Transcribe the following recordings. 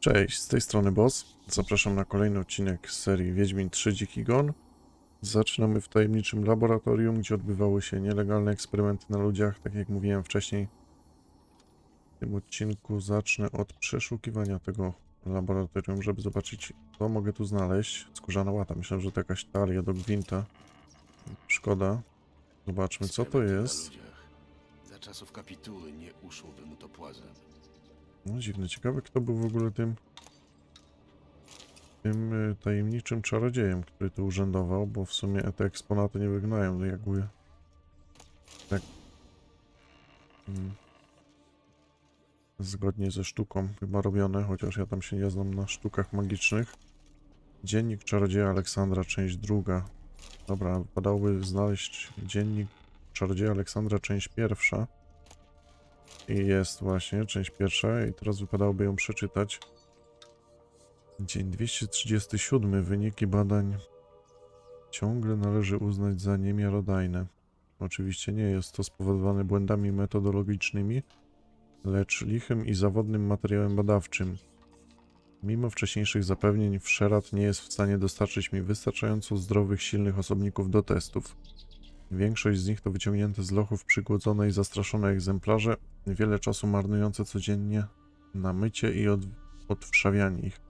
Cześć, z tej strony Boss. Zapraszam na kolejny odcinek z serii Wiedźmin 3 Dziki Gon. Zaczynamy w tajemniczym laboratorium, gdzie odbywały się nielegalne eksperymenty na ludziach, tak jak mówiłem wcześniej. W tym odcinku zacznę od przeszukiwania tego laboratorium, żeby zobaczyć, co mogę tu znaleźć. Skórzana łata, myślę, że to jakaś talia do gwinta. Szkoda. Zobaczmy, co to jest. Za czasów kapituły nie uszłoby mu to płazem. No dziwne, ciekawe kto był w ogóle tym tym y, tajemniczym czarodziejem, który tu urzędował, bo w sumie te eksponaty nie wyglądają jakby tak mm, zgodnie ze sztuką chyba robione, chociaż ja tam się nie znam na sztukach magicznych. Dziennik czarodzieja Aleksandra, część druga. Dobra, wypadałoby znaleźć dziennik czarodzieja Aleksandra, część pierwsza. I jest właśnie część pierwsza i teraz wypadałoby ją przeczytać. Dzień 237. Wyniki badań ciągle należy uznać za niemiarodajne. Oczywiście nie jest to spowodowane błędami metodologicznymi, lecz lichym i zawodnym materiałem badawczym. Mimo wcześniejszych zapewnień, Wszerat nie jest w stanie dostarczyć mi wystarczająco zdrowych, silnych osobników do testów. Większość z nich to wyciągnięte z lochów przygłodzone i zastraszone egzemplarze, wiele czasu marnujące codziennie na mycie i od, odwszawianie ich.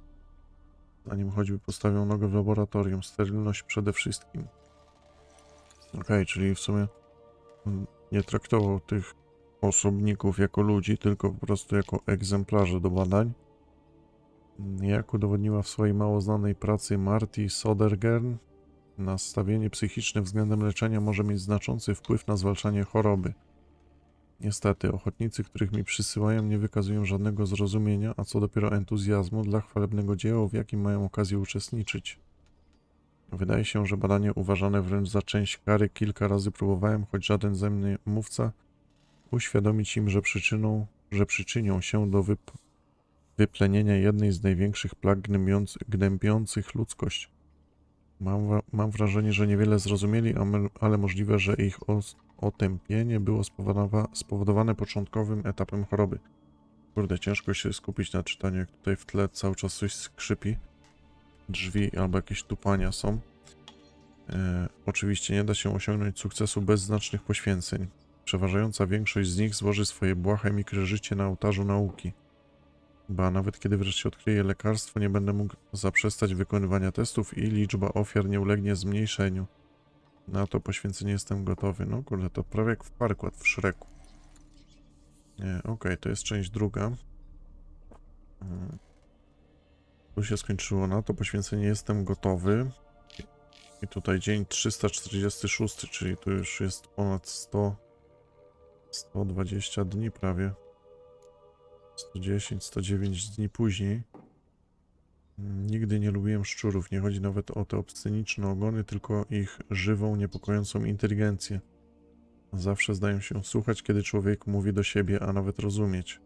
Zanim choćby postawią nogę w laboratorium, sterylność przede wszystkim. Okej, czyli w sumie nie traktował tych osobników jako ludzi, tylko po prostu jako egzemplarze do badań. Jak udowodniła w swojej mało znanej pracy Marty Sodergern, nastawienie psychiczne względem leczenia może mieć znaczący wpływ na zwalczanie choroby. Niestety, ochotnicy, których mi przysyłają, nie wykazują żadnego zrozumienia, a co dopiero entuzjazmu dla chwalebnego dzieła, w jakim mają okazję uczestniczyć. Wydaje się, że badanie uważane wręcz za część kary kilka razy próbowałem, choć żaden ze mnie mówca uświadomić im, że przyczyną, że przyczynią się do wyp- wyplenienia jednej z największych plag gnębiąc- gnębiących ludzkość. Mam, mam wrażenie, że niewiele zrozumieli, ale możliwe, że ich otępienie było spowodowa- spowodowane początkowym etapem choroby. Kurde, ciężko się skupić na czytaniu, jak tutaj w tle cały czas coś skrzypi. Drzwi albo jakieś tupania są. E, oczywiście nie da się osiągnąć sukcesu bez znacznych poświęceń. Przeważająca większość z nich złoży swoje błahe mikre życie na ołtarzu nauki. Ba, nawet kiedy wreszcie odkryję lekarstwo, nie będę mógł zaprzestać wykonywania testów i liczba ofiar nie ulegnie zmniejszeniu. Na to poświęcenie jestem gotowy. No kurde, to prawie jak w parku, w Szreku. Nie, okej, to jest część druga. Mm. Tu się skończyło na to poświęcenie jestem gotowy. I tutaj dzień 346, czyli to już jest ponad 100, 120 dni prawie. 110, 109 dni później. Nigdy nie lubiłem szczurów. Nie chodzi nawet o te obsceniczne ogony, tylko ich żywą, niepokojącą inteligencję. Zawsze zdają się słuchać, kiedy człowiek mówi do siebie, a nawet rozumieć.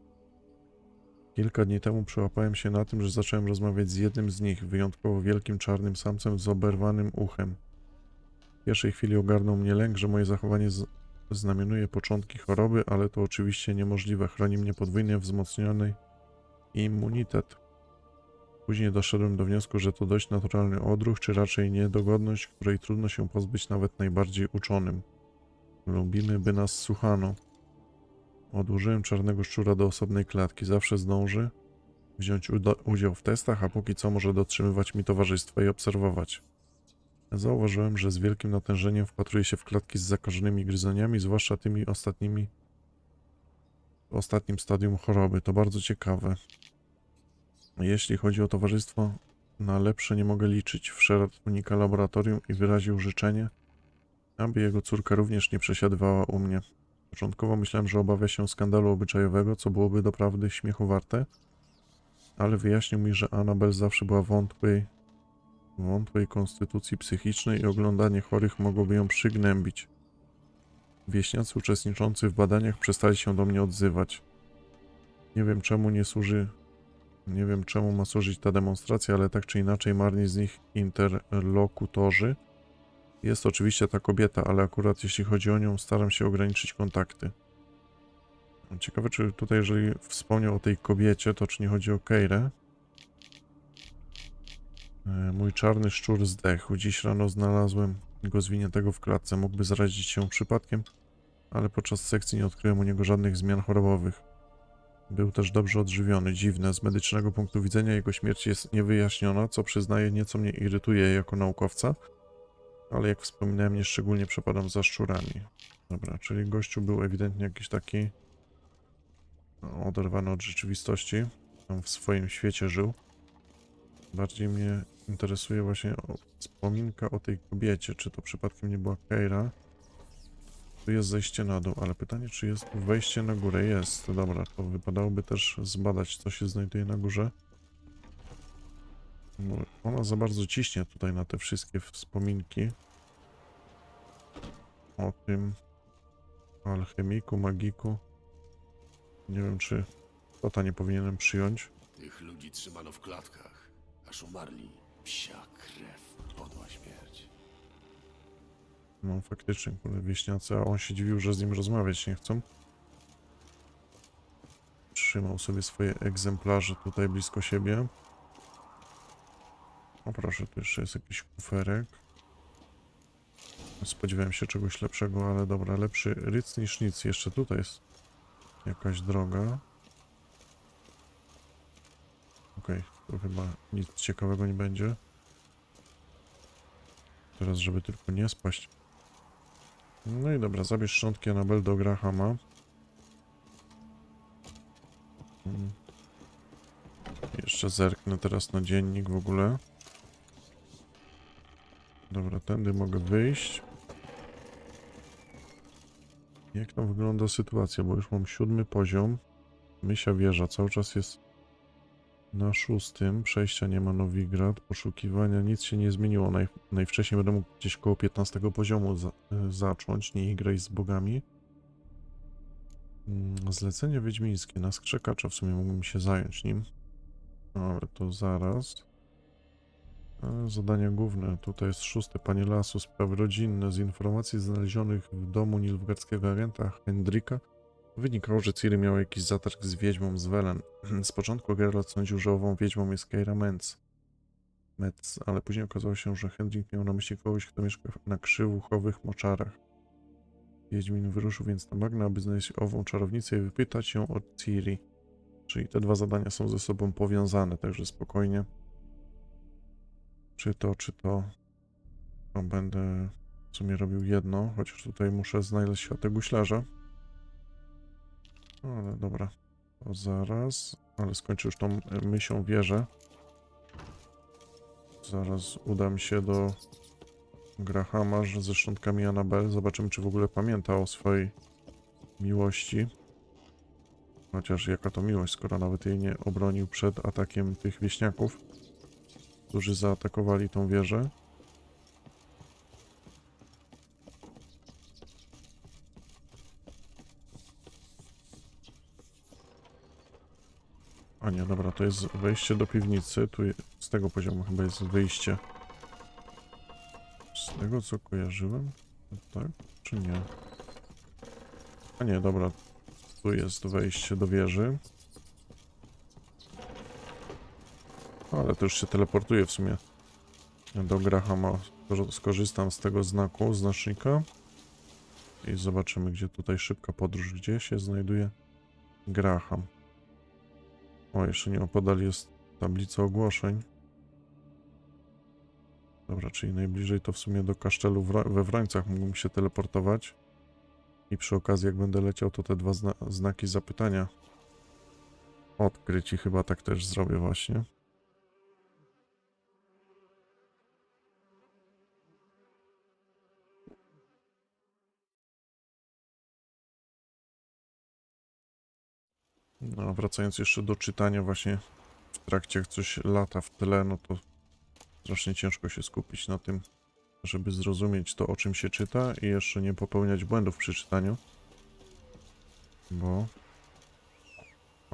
Kilka dni temu przełapałem się na tym, że zacząłem rozmawiać z jednym z nich, wyjątkowo wielkim czarnym samcem z oberwanym uchem. W pierwszej chwili ogarnął mnie lęk, że moje zachowanie znamionuje początki choroby, ale to oczywiście niemożliwe. Chroni mnie podwójnie wzmocniony immunitet. Później doszedłem do wniosku, że to dość naturalny odruch, czy raczej niedogodność, której trudno się pozbyć nawet najbardziej uczonym. Lubimy, by nas słuchano. Odłożyłem czarnego szczura do osobnej klatki. Zawsze zdąży wziąć udział w testach, a póki co może dotrzymywać mi towarzystwa i obserwować. Zauważyłem, że z wielkim natężeniem wpatruje się w klatki z zakażonymi gryzoniami, zwłaszcza tymi ostatnimi w ostatnim stadium choroby. To bardzo ciekawe. Jeśli chodzi o towarzystwo, na lepsze nie mogę liczyć. Wszedł unika laboratorium i wyraził życzenie, aby jego córka również nie przesiadywała u mnie. Początkowo myślałem, że obawia się skandalu obyczajowego, co byłoby doprawdy śmiechu warte, ale wyjaśnił mi, że Anabel zawsze była wątłej, wątłej konstytucji psychicznej i oglądanie chorych mogłoby ją przygnębić. Wieśniacy uczestniczący w badaniach przestali się do mnie odzywać. Nie wiem czemu nie służy nie wiem czemu ma służyć ta demonstracja, ale tak czy inaczej marni z nich interlokutorzy. Jest oczywiście ta kobieta, ale akurat jeśli chodzi o nią, staram się ograniczyć kontakty. Ciekawe, czy tutaj, jeżeli wspomniał o tej kobiecie, to czy nie chodzi o Keirę? E, Mój czarny szczur zdechł. Dziś rano znalazłem go zwiniętego w klatce. Mógłby zarazić się przypadkiem, ale podczas sekcji nie odkryłem u niego żadnych zmian chorobowych. Był też dobrze odżywiony. Dziwne, z medycznego punktu widzenia jego śmierć jest niewyjaśniona, co przyznaję nieco mnie irytuje jako naukowca, ale jak wspominałem, nie szczególnie przepadam za szczurami. Dobra, czyli gościu był ewidentnie jakiś taki no, oderwany od rzeczywistości. Tam w swoim świecie żył. Bardziej mnie interesuje właśnie wspominka o tej kobiecie. Czy to przypadkiem nie była Keira? Tu jest zejście na dół, ale pytanie, czy jest wejście na górę? Jest, dobra, to wypadałoby też zbadać, co się znajduje na górze. Bo ona za bardzo ciśnie tutaj na te wszystkie wspominki. O tym alchemiku, magiku. Nie wiem, czy kota nie powinienem przyjąć. Tych ludzi trzymano w klatkach, aż umarli. Psia krew, podła śmierć. No faktycznie, kurde, wieśniacy, a on się dziwił, że z nim rozmawiać nie chcą. Trzymał sobie swoje egzemplarze tutaj blisko siebie. O proszę, tu jeszcze jest jakiś kuferek. Spodziewałem się czegoś lepszego, ale dobra, lepszy ryc niż nic. Jeszcze tutaj jest jakaś droga. Okej, tu chyba nic ciekawego nie będzie. Teraz, żeby tylko nie spaść. No i dobra, zabierz szczątki Anabel do Grahama. Mm. Jeszcze zerknę teraz na dziennik w ogóle. Dobra, tędy mogę wyjść. Jak tam wygląda sytuacja, bo już mam siódmy poziom. Mysia wieża cały czas jest na szóstym. Przejścia nie ma Nowigrad. Poszukiwania nic się nie zmieniło. Naj, najwcześniej będę mógł gdzieś koło 15 poziomu za, y, zacząć. Nie igraj z bogami. Mm, Zlecenie wiedźmińskie na skrzekacza. W sumie mógłbym się zająć nim. Ale to zaraz. E, Zadania główne. Tutaj jest szóste. Panie lasu. Sprawy rodzinne. Z informacji znalezionych w domu nilfgaardzkiego agenta Hendrika Wynikało, że Ciri miał jakiś zatarg z wiedźmą z Welen. Z początku Geralt sądził, że ową wiedźmą jest Keira Metz. Metz, ale później okazało się, że Hendrik miał na myśli kogoś, kto mieszka na krzywuchowych moczarach. Wiedźmin wyruszył więc na bagna, aby znaleźć ową czarownicę i wypytać ją o Ciri. Czyli te dwa zadania są ze sobą powiązane, także spokojnie. Czy to, czy to, to będę w sumie robił jedno, chociaż tutaj muszę znaleźć światę guślarza. Ale dobra, to zaraz. Ale skończę już tą mysią wieżę. Zaraz udam się do Grahama ze szczątkami Anabel. Zobaczymy, czy w ogóle pamięta o swojej miłości. Chociaż jaka to miłość, skoro nawet jej nie obronił przed atakiem tych wieśniaków, którzy zaatakowali tą wieżę. To jest wejście do piwnicy. Tu z tego poziomu chyba jest wyjście. Z tego co kojarzyłem? Tak? Czy nie? A nie, dobra. Tu jest wejście do wieży. Ale to już się teleportuje w sumie do Grahama. Skorzystam z tego znaku, znacznika. I zobaczymy, gdzie tutaj szybka podróż, gdzie się znajduje Graham. O, jeszcze nie opodal jest tablica ogłoszeń. Dobra, czyli najbliżej to w sumie do kasztelu we Wrońcach mógłbym się teleportować. I przy okazji, jak będę leciał, to te dwa zna znaki zapytania odkryć i chyba tak też zrobię właśnie. No, wracając jeszcze do czytania właśnie w trakcie jak coś lata w tle, no to strasznie ciężko się skupić na tym, żeby zrozumieć to, o czym się czyta i jeszcze nie popełniać błędów przy czytaniu. Bo,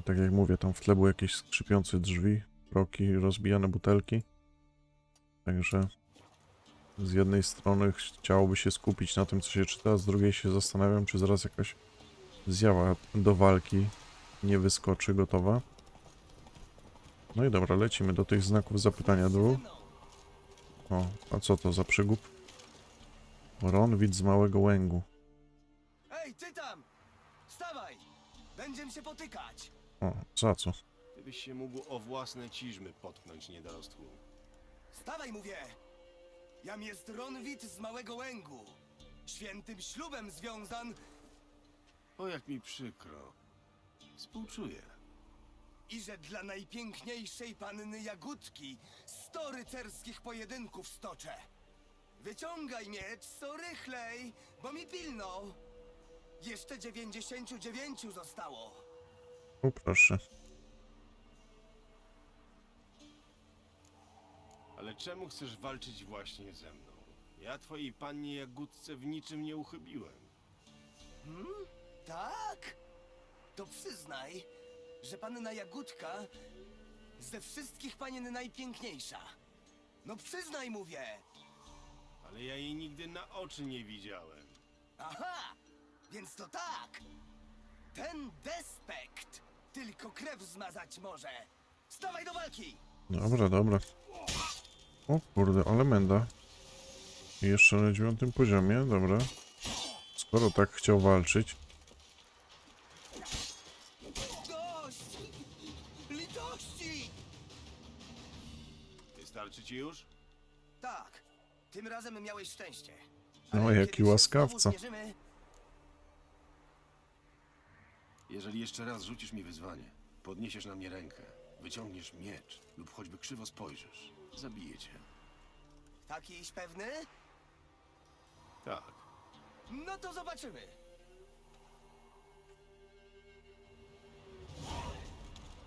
tak jak mówię, tam w tle były jakieś skrzypiące drzwi, kroki, rozbijane butelki. Także z jednej strony chciałoby się skupić na tym, co się czyta, a z drugiej się zastanawiam, czy zaraz jakaś zjawa do walki nie wyskoczy gotowa. No i dobra, lecimy do tych znaków zapytania dół. O, a co to za przygód? Ronwid z Małego Łęgu. Ej, ty tam! Wstawaj! Będziemy się potykać! O, za co? Gdybyś się mógł o własne ciżmy potknąć niedorostku. Wstawaj, mówię! Jam jest Ronwit z Małego Łęgu. Świętym ślubem związan O, jak mi przykro. Współczuję. i że dla najpiękniejszej panny Jagódki sto rycerskich pojedynków stoczę. Wyciągaj miecz, co rychlej, bo mi pilno. Jeszcze dziewięćdziesięciu dziewięciu zostało. O, proszę. Ale czemu chcesz walczyć właśnie ze mną? Ja twojej pannie Jagódce w niczym nie uchybiłem. Tak? To przyznaj, że panna Jagódka ze wszystkich panien najpiękniejsza. No przyznaj, mówię. Ale ja jej nigdy na oczy nie widziałem. Aha, więc to tak. Ten despekt tylko krew zmazać może. Stawaj do walki! Dobra, dobra. O kurde, ale menda. I jeszcze na dziewiątym poziomie, dobra. Skoro tak chciał walczyć, ci już? Tak, tym razem miałeś szczęście. No, Ale jaki kiedy się łaskawca. znowu zmierzymy, Jeżeli jeszcze raz rzucisz mi wyzwanie, podniesiesz na mnie rękę, wyciągniesz miecz lub choćby krzywo spojrzysz, zabiję cię. Takiś pewny? Tak. No to zobaczymy.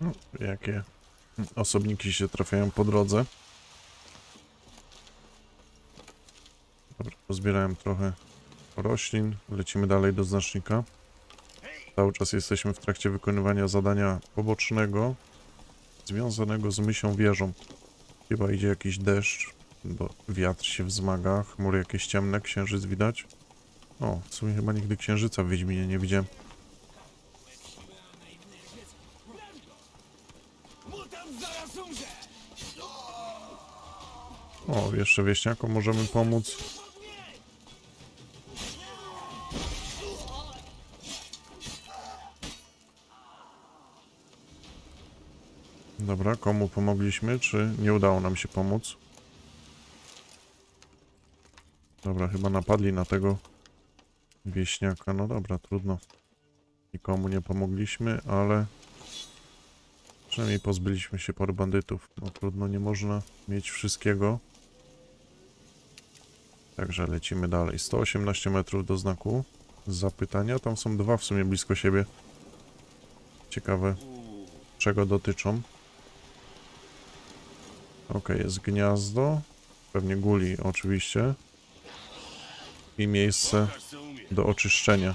no, jakie osobniki się trafiają po drodze. Dobra, pozbierałem trochę roślin. Lecimy dalej do znacznika. Cały czas jesteśmy w trakcie wykonywania zadania pobocznego związanego z mysią wieżą. Chyba idzie jakiś deszcz, bo wiatr się wzmaga, chmury jakieś ciemne, księżyc widać. O, w sumie chyba nigdy księżyca w Wiedźminie nie widziałem. O, jeszcze wieśniakom możemy pomóc. Komu pomogliśmy, czy nie udało nam się pomóc? Dobra, chyba napadli na tego wieśniaka. No dobra, trudno. Nikomu nie pomogliśmy, ale przynajmniej pozbyliśmy się paru bandytów. No trudno, nie można mieć wszystkiego. Także lecimy dalej. 118 metrów do znaku zapytania. Tam są dwa w sumie blisko siebie. Ciekawe, czego dotyczą. Ok, jest gniazdo. Pewnie guli, oczywiście. I miejsce do oczyszczenia.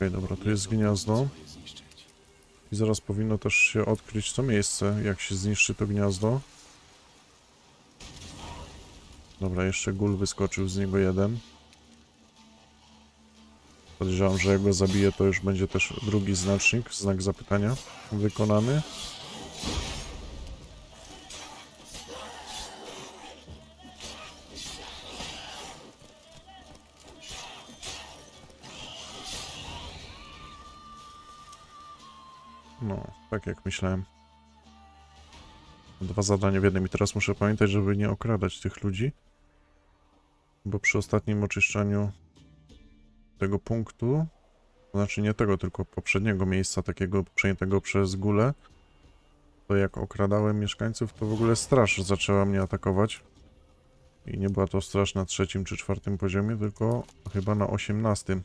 Ok, dobra, tu jest gniazdo. I zaraz powinno też się odkryć to miejsce, jak się zniszczy to gniazdo. Dobra, jeszcze gul wyskoczył z niego jeden. Podejrzewam, że jak go zabiję, to już będzie też drugi znacznik, znak zapytania wykonany. Tak jak myślałem. Dwa zadania w jednym i teraz muszę pamiętać, żeby nie okradać tych ludzi. Bo przy ostatnim oczyszczaniu tego punktu, to znaczy nie tego, tylko poprzedniego miejsca takiego przejętego przez gulę, to jak okradałem mieszkańców, to w ogóle straż zaczęła mnie atakować. I nie była to straż na trzecim czy czwartym poziomie, tylko chyba na osiemnastym.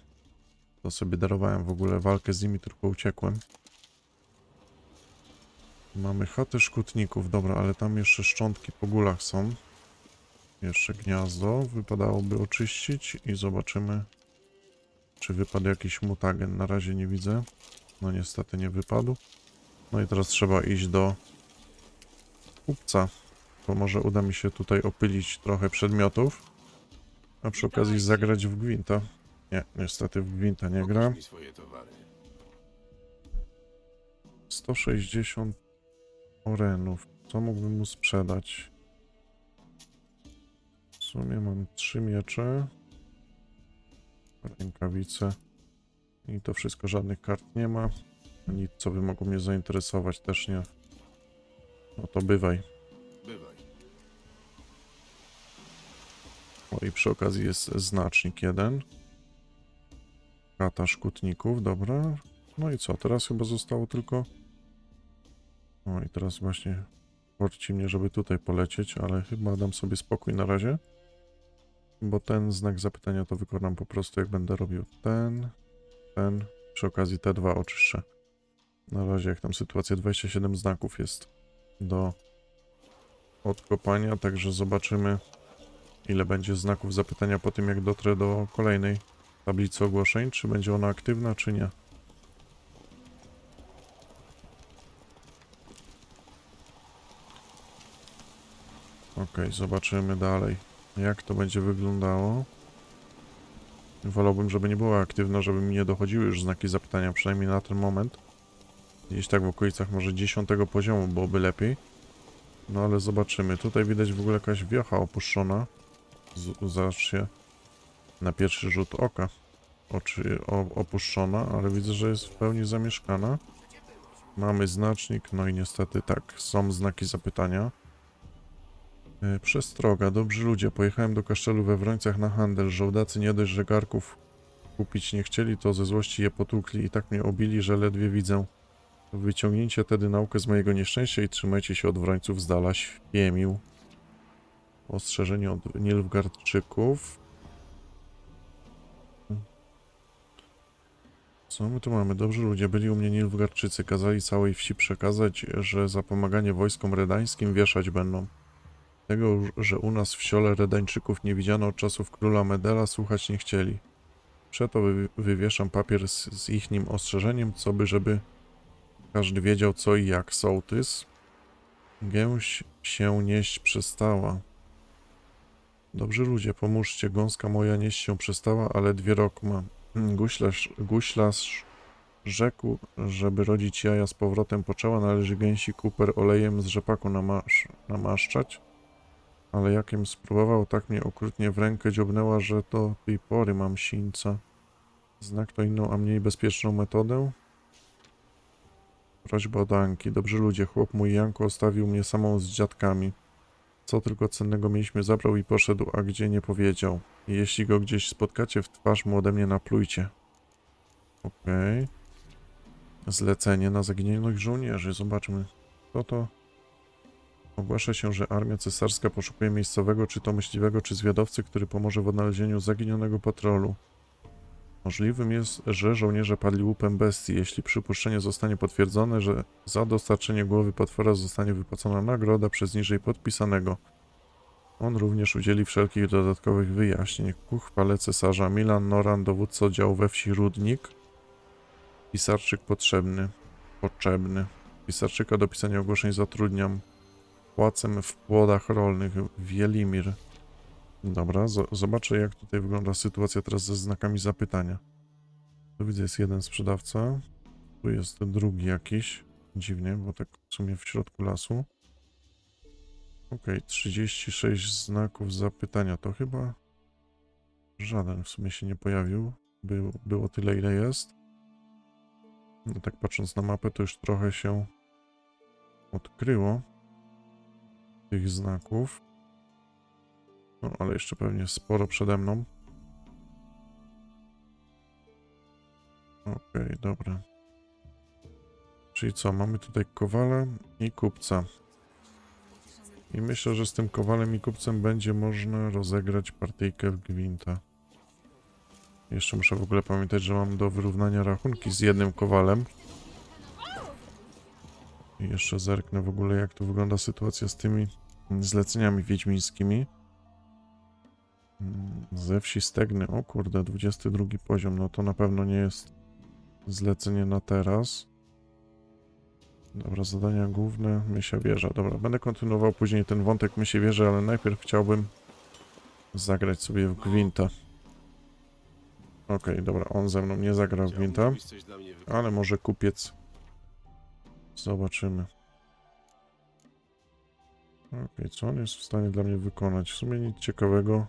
To sobie darowałem w ogóle walkę z nimi, tylko uciekłem. Mamy chatę szkutników, dobra, ale tam jeszcze szczątki po gulach są. Jeszcze gniazdo wypadałoby oczyścić i zobaczymy, czy wypadł jakiś mutagen. Na razie nie widzę. No niestety nie wypadł. No i teraz trzeba iść do kupca, bo może uda mi się tutaj opylić trochę przedmiotów, a przy okazji zagrać w gwinta. Nie, niestety w gwinta nie gra. Pokaż mi swoje towary. 160 orenów. Co mógłbym mu sprzedać? W sumie mam trzy miecze, rękawice i to wszystko. Żadnych kart nie ma. Nic, co by mogło mnie zainteresować, też nie. No to bywaj. Bywaj. O i przy okazji jest znacznik jeden. Kata szkutników, dobra. No i co, teraz chyba zostało tylko... O i teraz właśnie korci mnie, żeby tutaj polecieć, ale chyba dam sobie spokój na razie. Bo ten znak zapytania to wykonam po prostu jak będę robił ten, ten, przy okazji te dwa oczyszczę. Na razie jak tam sytuacja 27 znaków jest do odkopania, także zobaczymy ile będzie znaków zapytania po tym jak dotrę do kolejnej tablicy ogłoszeń, czy będzie ona aktywna, czy nie. Ok, zobaczymy dalej, jak to będzie wyglądało. Wolałbym, żeby nie była aktywna, żeby mi nie dochodziły już znaki zapytania, przynajmniej na ten moment. Gdzieś tak w okolicach może 10 poziomu byłoby lepiej. No ale zobaczymy. Tutaj widać w ogóle jakaś wiocha opuszczona. Z- Zobaczcie na pierwszy rzut oka. Oczy opuszczona, ale widzę, że jest w pełni zamieszkana. Mamy znacznik, no i niestety tak, są znaki zapytania. E, Przestroga, dobrzy ludzie, pojechałem do kasztelu we Wrońcach na handel. Żołdacy nie dość, że garków kupić nie chcieli, to ze złości je potłukli i tak mnie obili, że ledwie widzę. Wyciągnijcie tedy naukę z mojego nieszczęścia i trzymajcie się od Wrońców z dala, świemił. Ostrzeżenie od Nilfgaardczyków. Co my tu mamy? Dobrzy ludzie, byli u mnie Nilfgaardczycy. Kazali całej wsi przekazać, że za pomaganie wojskom redańskim wieszać będą. Tego, że u nas w siole Redańczyków nie widziano od czasów króla Medela, słuchać nie chcieli. Przeto wy, wywieszam papier z, z ich nim ostrzeżeniem, co by, żeby każdy wiedział co i jak. Sołtys. Gęś się nieść przestała. Dobrzy ludzie, pomóżcie. Gąska moja nieść się przestała, ale dwie rok ma. Guślarz, guślarz rzekł, żeby rodzić jaja z powrotem poczęła, należy gęsi kuper olejem z rzepaku namasz, namaszczać. Ale jakiem spróbował, tak mnie okrutnie w rękę dziobnęła, że do tej pory mam sińca. Znak to inną, a mniej bezpieczną metodę? Prośba o danki. Dobrzy ludzie, chłop mój Janko ostawił mnie samą z dziadkami. Co tylko cennego mieliśmy zabrał i poszedł, a gdzie nie powiedział. Jeśli go gdzieś spotkacie w twarz, mu ode mnie naplujcie. Okej. Zlecenie na zaginionych żołnierzy. Zobaczmy. Co to? Ogłasza się, że armia cesarska poszukuje miejscowego, czy to myśliwego, czy zwiadowcy, który pomoże w odnalezieniu zaginionego patrolu. Możliwym jest, że żołnierze padli łupem bestii, jeśli przypuszczenie zostanie potwierdzone, że za dostarczenie głowy potwora zostanie wypłacona nagroda przez niżej podpisanego. On również udzieli wszelkich dodatkowych wyjaśnień. Ku chwale cesarza Milan Noran, dowódca oddziału we wsi Rudnik. Pisarczyk potrzebny. Potrzebny. Pisarczyka do pisania ogłoszeń zatrudniam. Płacem w płodach rolnych. Wielimir. Dobra, zo- zobaczę jak tutaj wygląda sytuacja teraz ze znakami zapytania. Tu widzę jest jeden sprzedawca. Tu jest drugi jakiś. Dziwnie, bo tak w sumie w środku lasu. Okej, 36 znaków zapytania. To chyba żaden w sumie się nie pojawił. Był, było tyle, ile jest. No tak patrząc na mapę, to już trochę się odkryło tych znaków. No, ale jeszcze pewnie sporo przede mną. Okej, dobra. Czyli co, mamy tutaj kowala i kupca. I myślę, że z tym kowalem i kupcem będzie można rozegrać partyjkę w gwinta. Jeszcze muszę w ogóle pamiętać, że mam do wyrównania rachunki z jednym kowalem. I jeszcze zerknę w ogóle, jak tu wygląda sytuacja z tymi zleceniami wiedźmińskimi. Mm, Ze wsi Stegny, o kurde, 22 poziom, no to na pewno nie jest zlecenie na teraz. Dobra, zadania główne, Mysia Wieża. Dobra, będę kontynuował później ten wątek Mysie Wieży, ale najpierw chciałbym zagrać sobie w Gwinta. Okej, dobra, on ze mną nie zagra w Gwinta, ale może kupiec. Zobaczymy. Okej, co on jest w stanie dla mnie wykonać? W sumie nic ciekawego.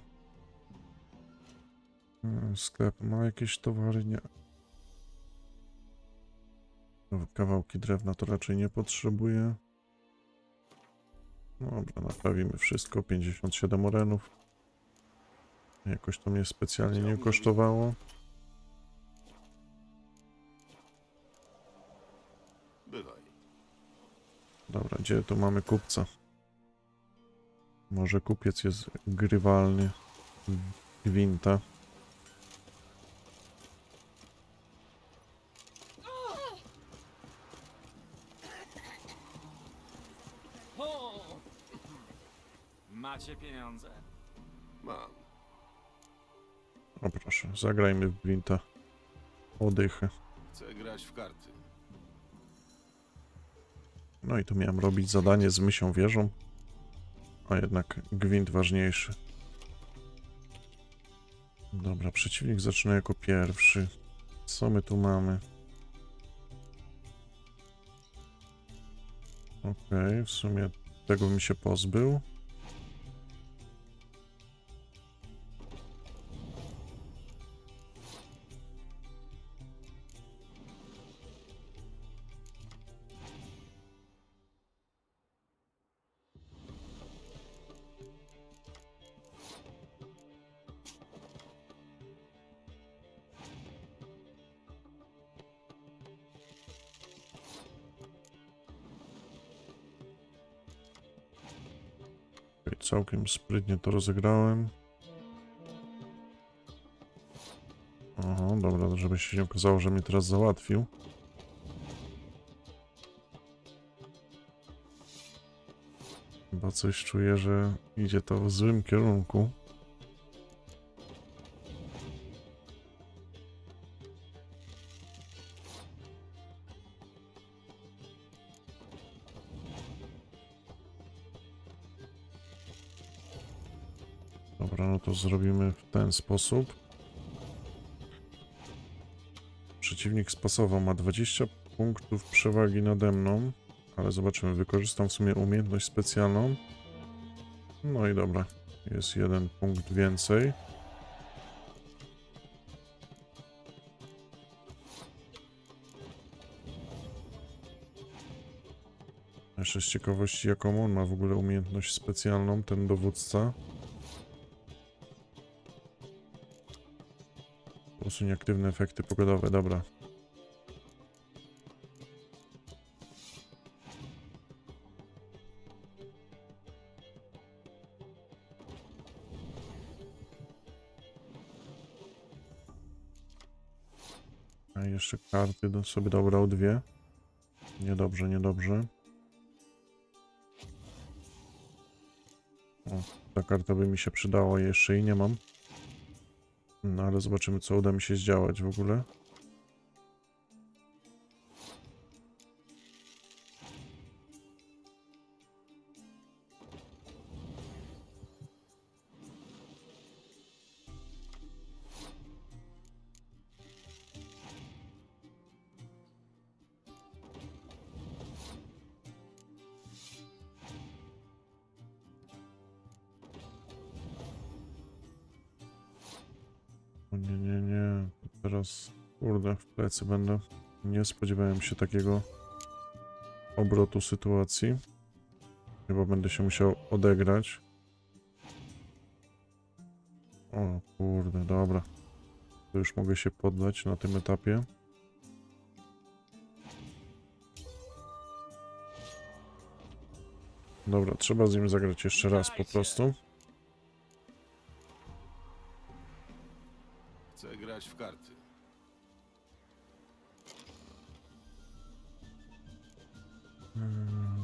Hmm, Sklep ma jakieś towary? Nie. Kawałki drewna to raczej nie potrzebuję. Dobra, naprawimy wszystko. 57 orenów. Jakoś to mnie specjalnie nie kosztowało. Dobra, gdzie tu mamy kupca? Może kupiec jest grywalny. Gwinta. Macie pieniądze? Mam. O proszę, zagrajmy w Gwinta. Odychy. Chcę grać w karty. No i tu miałem robić zadanie z mysią wieżą. A jednak gwint ważniejszy. Dobra, przeciwnik zaczyna jako pierwszy. Co my tu mamy? Okej, w sumie tego bym się pozbył. Całkiem sprytnie to rozegrałem. Aha, dobra, żeby się nie okazało, że mnie teraz załatwił. Chyba coś czuję, że idzie to w złym kierunku. Zrobimy w ten sposób. Przeciwnik spasował, ma 20 punktów przewagi nade mną, ale zobaczymy, wykorzystam w sumie umiejętność specjalną. No i dobra, jest jeden punkt więcej. Jeszcze z ciekawości, jaką on ma w ogóle umiejętność specjalną, ten dowódca. Usuń aktywne efekty pogodowe, dobra. A jeszcze karty do sobie dobrał dwie. Niedobrze, niedobrze. O, ta karta by mi się przydała, jeszcze jej nie mam. No ale zobaczymy, co uda mi się zdziałać w ogóle. W plecy będę. Nie spodziewałem się takiego obrotu sytuacji. Chyba będę się musiał odegrać. O kurde, dobra. To już mogę się poddać na tym etapie. Dobra, trzeba z nim zagrać jeszcze raz po prostu. Chcę grać w karty.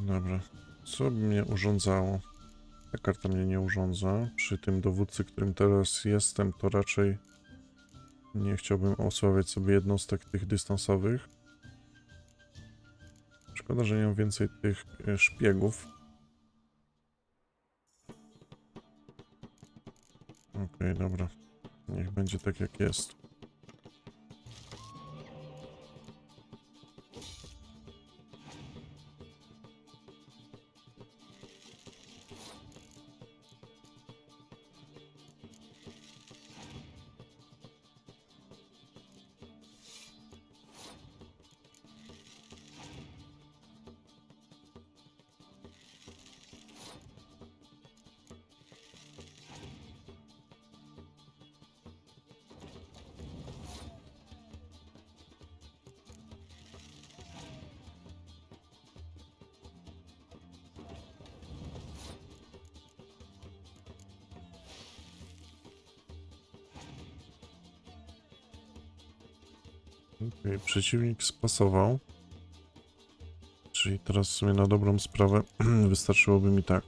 Dobra. Co by mnie urządzało? Ta karta mnie nie urządza. Przy tym dowódcy, którym teraz jestem, to raczej nie chciałbym osłabiać sobie jednostek tych dystansowych. Szkoda, że nie mam więcej tych e, szpiegów. Okej, dobra. Niech będzie tak jak jest. Okej, przeciwnik spasował. Czyli teraz w sumie na dobrą sprawę wystarczyłoby mi tak.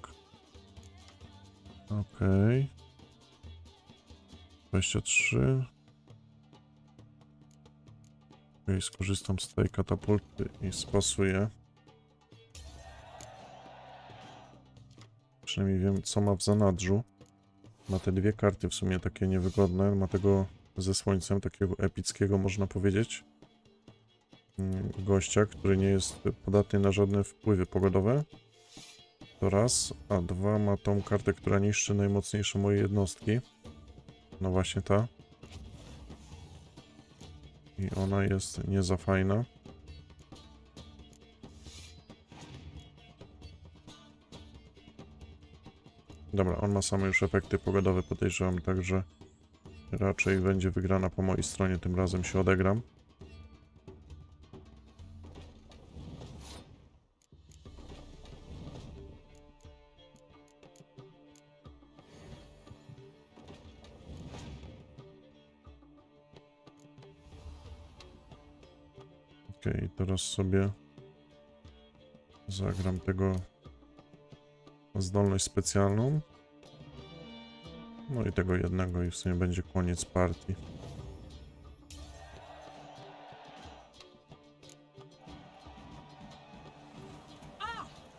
Okej. 23. Okej, skorzystam z tej katapulty i spasuję. Przynajmniej wiem, co ma w zanadrzu. Ma te dwie karty w sumie takie niewygodne. Ma tego ze słońcem, takiego epickiego można powiedzieć. Mm, Gościa, który nie jest podatny na żadne wpływy pogodowe. To raz, a dwa ma tą kartę, która niszczy najmocniejsze moje jednostki. No właśnie ta. I ona jest nie za fajna. Dobra, on ma same już efekty pogodowe, podejrzewam, także raczej będzie wygrana po mojej stronie, tym razem się odegram. Okej, teraz sobie zagram tego zdolność specjalną. No i tego jednego i w sumie będzie koniec partii.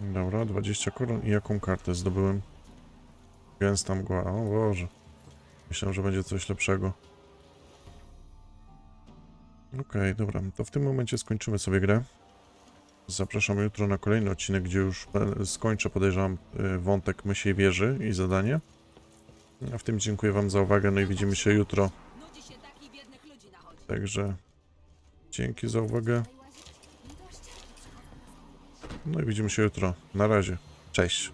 Dobra, 20 koron i jaką kartę zdobyłem? Gęsta mgła, o Boże. Myślałem, że będzie coś lepszego. Okej, dobra, to w tym momencie skończymy sobie grę. Zapraszam jutro na kolejny odcinek, gdzie już skończę, podejrzewam, e, wątek Mysiej Wieży i zadanie. A w tym dziękuję Wam za uwagę, no i widzimy się jutro. Także dzięki za uwagę. No i widzimy się jutro. Na razie. Cześć.